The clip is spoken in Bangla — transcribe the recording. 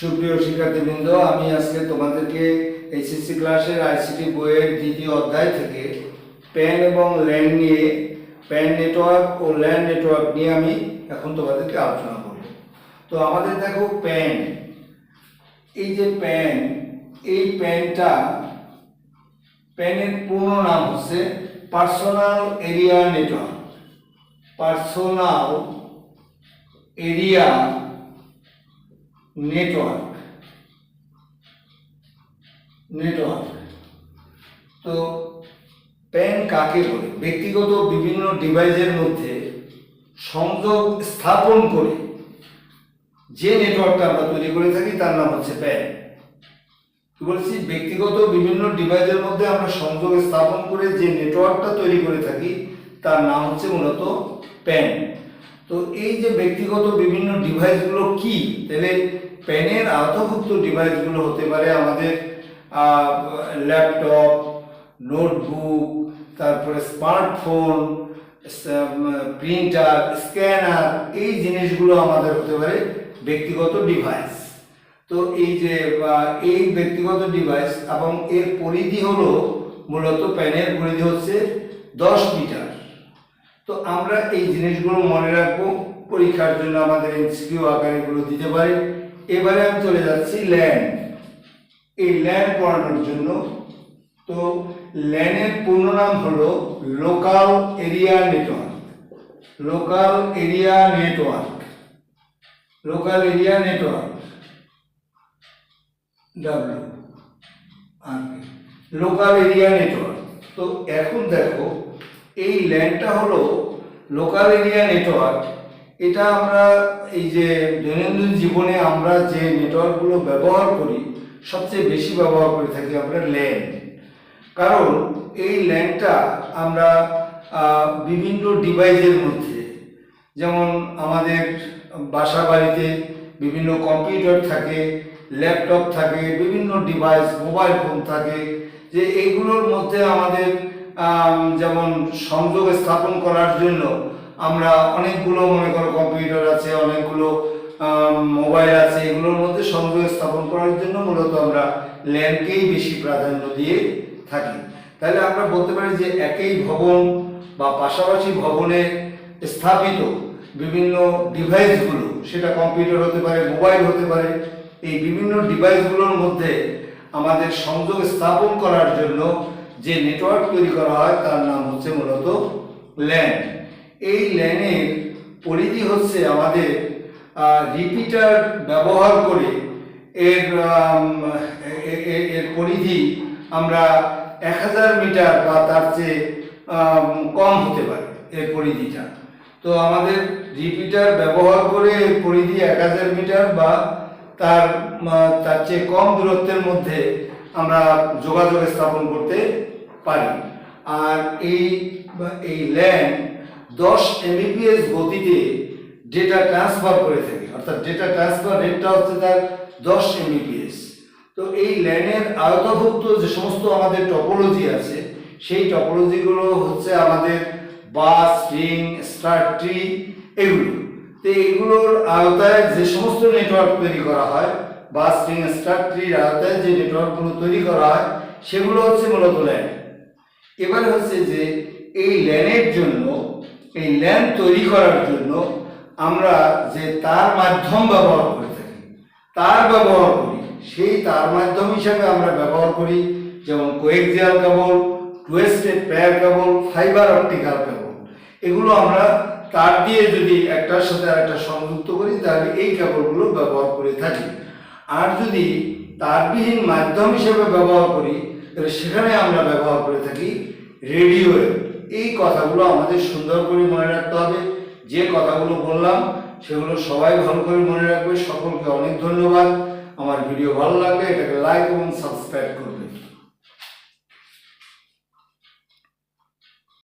সুপ্রিয় শিক্ষার্থীবৃন্দ, আমি আজকে তোমাদেরকে এইচএসসি ক্লাসের আইসিটি বইয়ের দ্বিতীয় অধ্যায় থেকে প্যান এবং ল্যান্ড নিয়ে প্যান নেটওয়ার্ক ও ল্যান্ড নেটওয়ার্ক নিয়ে আমি এখন তোমাদেরকে আলোচনা করব। তো আমাদের দেখো প্যান এই যে প্যান এই প্যানটা প্যানের পূর্ণ নাম হচ্ছে personal area network personal area network. Network. তো প্যান কাকে বলে? ব্যক্তিগত বিভিন্ন ডিভাইসের মধ্যে সংযোগ স্থাপন করে যে নেটওয়ার্কটা আমরা তৈরি করে থাকি, তার নাম হচ্ছে প্যান। কি বলছি? ব্যক্তিগত বিভিন্ন ডিভাইসের মধ্যে আমরা সংযোগ স্থাপন করে যে নেটওয়ার্কটা তৈরি করে থাকি, তার নাম হচ্ছে মূলত প্যান। তো এই যে ব্যক্তিগত বিভিন্ন ডিভাইসগুলো কি? তাহলে প্যানের আওতাভুক্ত ডিভাইসগুলো হতে পারে আমাদের ল্যাপটপ, নোটবুক, তারপরে স্মার্টফোন প্রিন্টার, স্ক্যানার, এই জিনিসগুলো আমাদের হতে পারে ব্যক্তিগত ডিভাইস। তো এই যে এই ব্যক্তিগত ডিভাইস এবং এর পরিধি হলো মূলত প্যানের পরিধি হচ্ছে দশ মিটার। তো আমরা এই জিনিসগুলো মনে রাখব। পরীক্ষার জন্য আমাদের এমসিকিউ আকারে এগুলো দিতে পারি। এবারে আমি চলে যাচ্ছি ল্যান্ড এই ল্যান্ড পড়ানোর জন্য। তো ল্যানের পূর্ণ নাম হলো local area network. Local area network. Local area network. W local area network. তো এখন দেখো এই ল্যান্ডটা হলো লোকাল এরিয়া নেটওয়ার্ক। এটা আমরা এই যে দৈনন্দিন জীবনে আমরা যে নেটওয়ার্কগুলো ব্যবহার করি সবচেয়ে বেশি ব্যবহার করে থাকি আমরা ল্যান্ড। কারণ এই ল্যান্ডটা আমরা বিভিন্ন ডিভাইসের মধ্যে যেমন আমাদের বাসা বাড়িতে বিভিন্ন কম্পিউটার থাকে ল্যাপটপ থাকে বিভিন্ন ডিভাইস মোবাইল ফোন থাকে যে এইগুলোর মধ্যে আমাদের আম, যেমন সংযোগ স্থাপন করার জন্য আমরা অনেকগুলো, মনে করো, কম্পিউটার আছে, অনেকগুলো মোবাইল আছে, এগুলোর মধ্যে সংযোগ স্থাপন করার জন্য মূলত আমরা ল্যান্ডকেই বেশি প্রাধান্য দিয়ে থাকি। তাহলে আমরা বলতে পারি যে একই ভবন বা পাশাপাশি ভবনে স্থাপিত বিভিন্ন ডিভাইসগুলো, সেটা কম্পিউটার হতে পারে, মোবাইল হতে পারে, এই বিভিন্ন ডিভাইসগুলোর মধ্যে আমাদের সংযোগ স্থাপন করার জন্য যে নেটওয়ার্ক তৈরি করা হয় তার নাম হচ্ছে মূলত ল্যান এই ল্যানের পরিধি হচ্ছে আমাদের রিপিটার ব্যবহার করে এর এর পরিধি আমরা এক হাজার মিটার বা তার চেয়ে কম হতে পারে এর পরিধিটা। তো আমাদের রিপিটার ব্যবহার করে এর পরিধি এক হাজার মিটার বা তার তার চেয়ে কম দূরত্বের মধ্যে আমরা যোগাযোগ স্থাপন করতে পারি। আর এই এই ল্যান্ড দশ এমবিপিএস গতিতে ডেটা ট্রান্সফার করে থাকে। অর্থাৎ ডেটা ট্রান্সফার রেটটা হচ্ছে তার দশ এমবিপিএস তো এই ল্যানের আয়তভুক্ত যে সমস্ত আমাদের টপোলজি আছে, সেই টপোলজিগুলো হচ্ছে আমাদের বাস রিং স্টার ট্রি এগুলো। তো এগুলোর আওতায় যে সমস্ত নেটওয়ার্ক তৈরি করা হয় বাস রিং স্টার ট্রির আওতায় যে নেটওয়ার্কগুলো তৈরি করা হয়, সেগুলো হচ্ছে মূলত ল্যান এবার হচ্ছে যে এই ল্যানের জন্য, এই ল্যান তৈরি করার জন্য আমরা যে তার মাধ্যম ব্যবহার করে থাকি। তার ব্যবহার করি, সেই তার মাধ্যম হিসাবে আমরা ব্যবহার করি, যেমন coaxial cable, twisted pair cable, fibre optical cable. এগুলো আমরা তার দিয়ে যদি একটার সাথে আরেকটা সংযুক্ত করি, তাহলে এই কেবলগুলো ব্যবহার করে থাকি। আর যদি তারবিহীন মাধ্যম হিসেবে ব্যবহার করি, তাহলে সেখানে আমরা ব্যবহার করে থাকি রেডিও এই কথাগুলো আমাদের সুন্দর করে মনে রাখতে হবে। যে কথাগুলো বললাম, সেগুলো সবাই ভালো করে মনে রাখবে। সকলকে অনেক ধন্যবাদ। আমার ভিডিও ভালো লাগবে এটাকে লাইক এবং সাবস্ক্রাইব করবে।